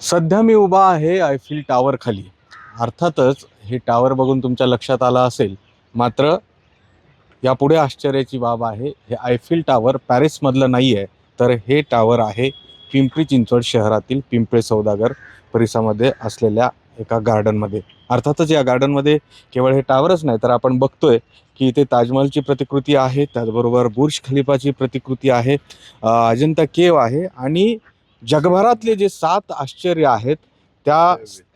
सध्या मी उभा आहे आयफिल टावर खाली. अर्थातच हे टावर बघून तुमच्या लक्षात आलं असेल मात्र यापुढे आश्चर्याची बाब आहे हे आयफिल टावर पॅरिसमधलं नाही आहे तर हे टावर आहे पिंपरी चिंचवड शहरातील पिंपळे सौदागर परिसरामध्ये असलेल्या एका गार्डनमध्ये अर्थातच या गार्डनमध्ये केवळ हे टावरच नाही तर आपण बघतोय की इथे ताजमहलची प्रतिकृती आहे त्याचबरोबर बुर्ज खलिफाची प्रतिकृती आहे अजंता केव आहे आणि जगभरातले जे सात आश्चर्य आहेत त्या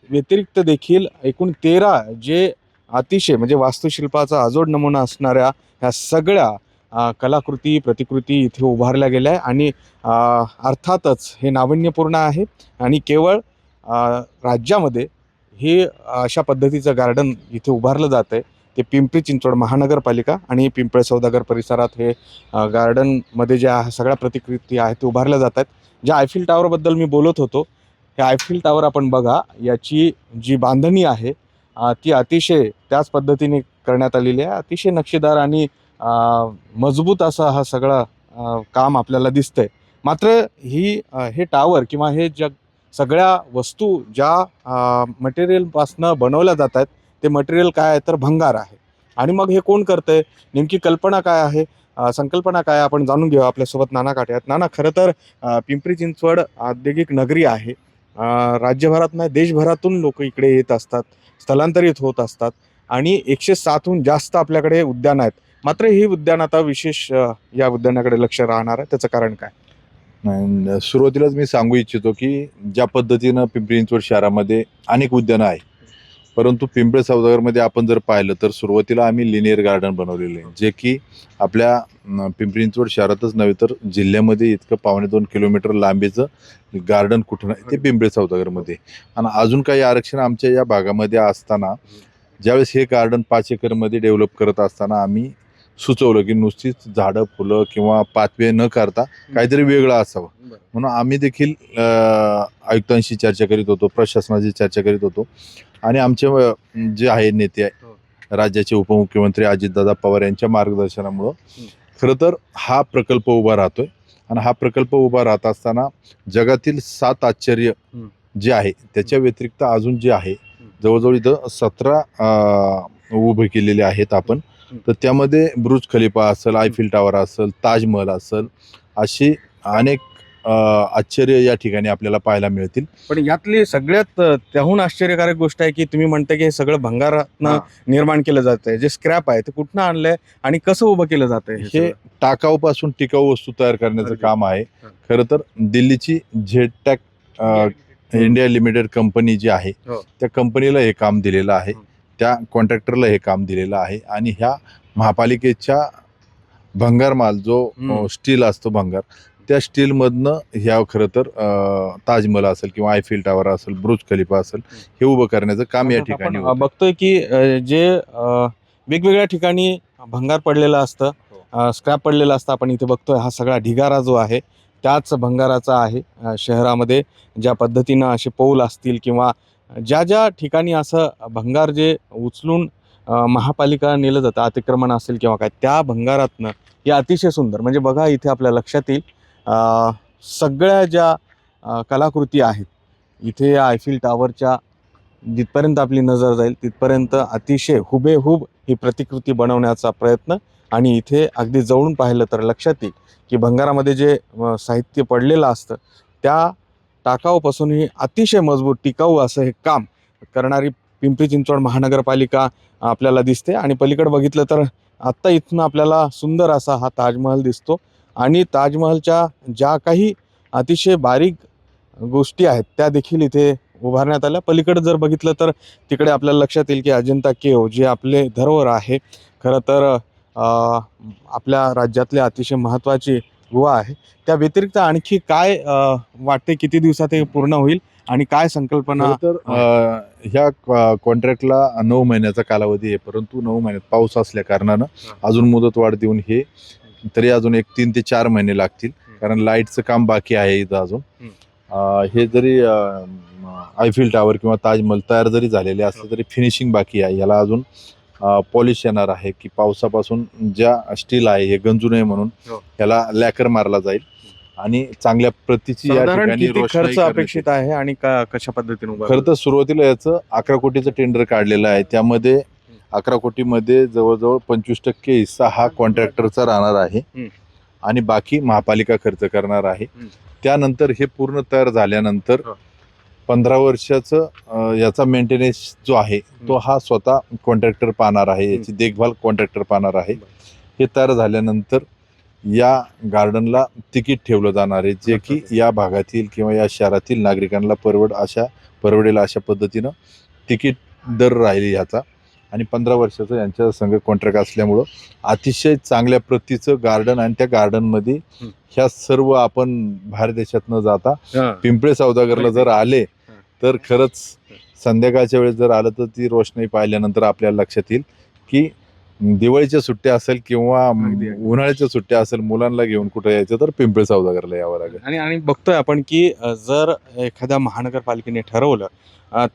व्यतिरिक्त देखील एकूण तेरा जे अतिशय म्हणजे वास्तुशिल्पाचा अजोड नमुना असणाऱ्या ह्या सगळ्या कलाकृती प्रतिकृती इथे उभारल्या गेल्या आहे आणि अर्थातच हे नाविन्यपूर्ण आहे आणि केवळ राज्यामध्ये हे अशा पद्धतीचं गार्डन इथे उभारलं जातं आहे ते पिंपरी चिंचवड महानगरपालिका आणि पिंपळे सौदागर परिसरात हे गार्डनमध्ये ज्या सगळ्या प्रतिकृती आहेत ते उभारल्या जात आहेत. ज्या आयफिल टावरबद्दल मी बोलत होतो हे आयफिल टावर आपण बघा याची जी बांधणी आहे ती अतिशय त्याच पद्धतीने करण्यात आलेली आहे. अतिशय नक्षीदार आणि मजबूत असा हा सगळा काम आपल्याला दिसतंय. मात्र ही हे टावर किंवा हे जग सगळ्या वस्तू ज्या मटेरियलपासनं बनवल्या जात आहेत ते मटेरियल काय आहे तर भंगार आहे. आणि मग हे कोण करतंय? नेमकी कल्पना काय आहे? संकल्पना काय आपण जाणून घेऊ आपल्यासोबत नाना काटे आहेत नाना खरं तर पिंपरी चिंचवड औद्योगिक नगरी आहे. राज्यभरात नाही देशभरातून लोक इकडे येत असतात स्थलांतरित होत असतात आणि एकशे सातहून जास्त आपल्याकडे उद्यान आहेत. मात्र ही उद्यान आता विशेष या उद्यानाकडे लक्ष राहणार आहे. त्याचं कारण काय? सुरुवातीलाच मी सांगू इच्छितो की ज्या पद्धतीनं पिंपरी चिंचवड शहरामध्ये अनेक उद्यानं आहे परंतु पिंपळे सौदागरमध्ये आपण जर पाहिलं तर सुरुवातीला आम्ही लिनियर गार्डन बनवलेले आहे. जे की आपल्या अं, पिंपरी चिंचवड शहरातच नव्हे तर जिल्ह्यामध्ये इतकं पावणे दोन किलोमीटर लांबीचं गार्डन कुठं नाही ते पिंपळे सौदागरमध्ये. आणि अजून काही आरक्षण आमच्या या भागामध्ये असताना ज्यावेळेस हे गार्डन पाच एकरमध्ये डेव्हलप करत असताना आम्ही सुचवलं की नुसतीच झाडं फुलं किंवा पाचवे न करता काहीतरी वेगळं असावं. म्हणून आम्ही देखील आयुक्तांशी चर्चा करीत होतो प्रशासनाशी चर्चा करीत होतो. आणि आमचे जे आहे नेते हो. राज्याचे उपमुख्यमंत्री अजितदादा पवार यांच्या मार्गदर्शनामुळं. खरं तर हा प्रकल्प उभा राहतोय आणि हा प्रकल्प उभा राहत असताना जगातील सात आश्चर्य. जे आहे त्याच्या व्यतिरिक्त अजून जे आहे. जवळजवळ इथं सतरा उभे केलेले आहेत आपण. तर त्यामध्ये ब्रुज खलिफा असेल आयफिल टावर असेल ताजमहल असेल अशी अनेक आश्चर्य या ठिकाणी आपल्याला पाहायला मिळतील पण यातली सगळ्यात त्याहून आश्चर्यकारक गोष्ट आहे की तुम्ही म्हणता की हे सगळं भंगारातनं. निर्माण केलं जात आहे जे स्क्रॅप आहे ते कुठनं आणलंय आणि कसं उभं केलं जात आहे हे टाकाऊपासून टिकाऊ वस्तू तयार करण्याचं. काम आहे. खरं तर दिल्लीची Z tech India limited company जी आहे हो. त्या कंपनीला हे काम दिलेलं आहे हं. त्या कॉन्ट्रॅक्टरला हे काम दिलेलं आहे आणि ह्या महापालिकेच्या भंगार माल जो. स्टील असतो भंगार त्या स्टीलमधनं ह्या खरं तर ताजमहल असेल किंवा आयफिल टावर असेल ब्रुज खलिफा असेल हे उभं करण्याचं काम या ठिकाणी होतं. बघतोय की अ, जे अ, वेगवेगळ्या ठिकाणी भंगार पडलेलं असतं हो. स्क्रॅप पडलेलं असतं आपण इथे बघतोय हा सगळा ढिगारा जो आहे त्याच भंगाराचा आहे अ, शहरामध्ये ज्या पद्धतीनं असे पौल असतील किंवा ज्या ज्या ठिकाणी असं भंगार जे उचलून अ, महापालिका नेलं जातं अतिक्रमण असेल किंवा काय त्या भंगारातनं हे अतिशय सुंदर म्हणजे बघा इथे आपल्या लक्षात येईल सगळ्या ज्या कलाकृती आहेत इथे या आयफिल टावरच्या जिथपर्यंत आपली नजर जाईल तिथपर्यंत अतिशय हुबेहूब ही प्रतिकृती बनवण्याचा प्रयत्न आणि इथे अगदी जवळून पाहिलं तर लक्षात येईल की भंगारामध्ये जे साहित्य पडलेलं असतं त्या टाकाऊपासूनही अतिशय मजबूत टिकाऊ असं हे काम करणारी पिंपरी चिंचवड महानगरपालिका आपल्याला दिसते आणि पलीकडे बघितलं तर आत्ता इथून आपल्याला सुंदर असा हा ताजमहल दिसतो. आणि ताजमहलच्या ज्या काही अतिशय बारीक गोष्टी आहेत त्या देखील इथे उभारण्यात आल्या. पलीकडे जर बघितलं तर तिकडे आपल्याला लक्षात येईल की अजंता केव जे आपले धरोहर आहे खरं तर आपल्या राज्यातले अतिशय महत्त्वाची गुहा आहे. त्या व्यतिरिक्त आणखी काय वाटते किती दिवसात हे पूर्ण होईल आणि काय संकल्पना तर ह्या कॉन्ट्रॅक्टला नऊ महिन्याचा कालावधी आहे परंतु नऊ महिन्यात पाऊस असल्या कारणानं अजून मुदत वाढ देऊन हे तरी अजून एक तीन ते चार महिने लागतील. कारण लाईटचं काम बाकी आहे इथं अजून. हं. हे जरी आयफिल टावर किंवा ताजमहल तयार जरी झालेले असले तरी फिनिशिंग बाकी आहे. याला अजून पॉलिश येणार आहे की पावसापासून ज्या स्टील आहे हे गंजू नये म्हणून हो. ह्याला लॅकर मारला जाईल. आणि चांगल्या प्रतीची या ठिकाणी खर्च अपेक्षित आहे आणि कशा पद्धतीने उभा खरं तर सुरुवातीला याचं अकरा कोटीचं टेंडर काढलेलं आहे. त्यामध्ये अकरा कोटीमध्ये जवळजवळ पंचवीस टक्के हिस्सा हा कॉन्ट्रॅक्टरचा राहणार आहे. आणि बाकी महापालिका खर्च करणार आहे. त्यानंतर हे पूर्ण तयार झाल्यानंतर. पंधरा वर्षाचं याचा मेंटेनन्स जो आहे तो हा स्वतः कॉन्ट्रॅक्टर पाहणार आहे. याची देखभाल कॉन्ट्रॅक्टर पाहणार आहे. हे तयार झाल्यानंतर या गार्डनला तिकीट ठेवलं जाणार आहे. जे की या भागातील किंवा या शहरातील नागरिकांना परवड अशा परवडेल अशा पद्धतीनं तिकीट दर राहील ह्याचा. आणि पंधरा वर्षाचं यांच्या संघ कॉन्ट्रॅक्ट असल्यामुळं अतिशय चांगल्या प्रतीचं गार्डन आणि त्या गार्डनमध्ये. ह्या सर्व आपण बाहेर देशात न जाता. पिंपळे सौदागरला जर आले. तर खरंच संध्याकाळच्या वेळेस जर आलं तर ती रोषणाई पाहिल्यानंतर आपल्याला लक्षात येईल की दिवाळीच्या सुट्ट्या असेल किंवा. उन्हाळ्याच्या सुट्ट्या असेल मुलांना घेऊन कुठं यायचं तर पिंपळे सौदागरला यावं लागेल. आणि आणि बघतोय आपण की जर एखाद्या महानगरपालिकेने ठरवलं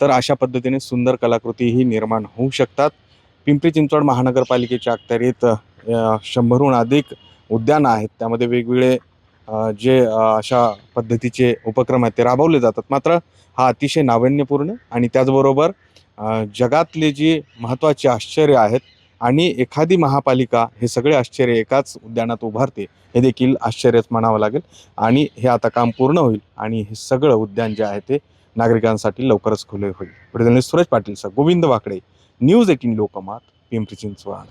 तर अशा पद्धतीने सुंदर कलाकृती ही निर्माण होऊ शकतात. पिंपरी चिंचवड महानगरपालिकेच्या अखत्यारीत शंभरहून अधिक उद्यानं आहेत. त्यामध्ये वेगवेगळे जे अशा पद्धतीचे उपक्रम आहेत ते राबवले जातात. मात्र हा अतिशय नाविन्यपूर्ण आणि त्याचबरोबर जगातले जी महत्त्वाची आश्चर्य आहेत आणि एखादी महापालिका हे सगळे आश्चर्य एकाच उद्यानात उभारते हे देखील आश्चर्यच म्हणावं लागेल. आणि हे आता काम पूर्ण होईल आणि हे सगळं उद्यान जे आहे ते नागरिकांसाठी लवकरच खुले होईल. प्रतिनिधी Suresh Patil sir Govind Wakde news eighteen Lokmat Pimpri Chinchwad.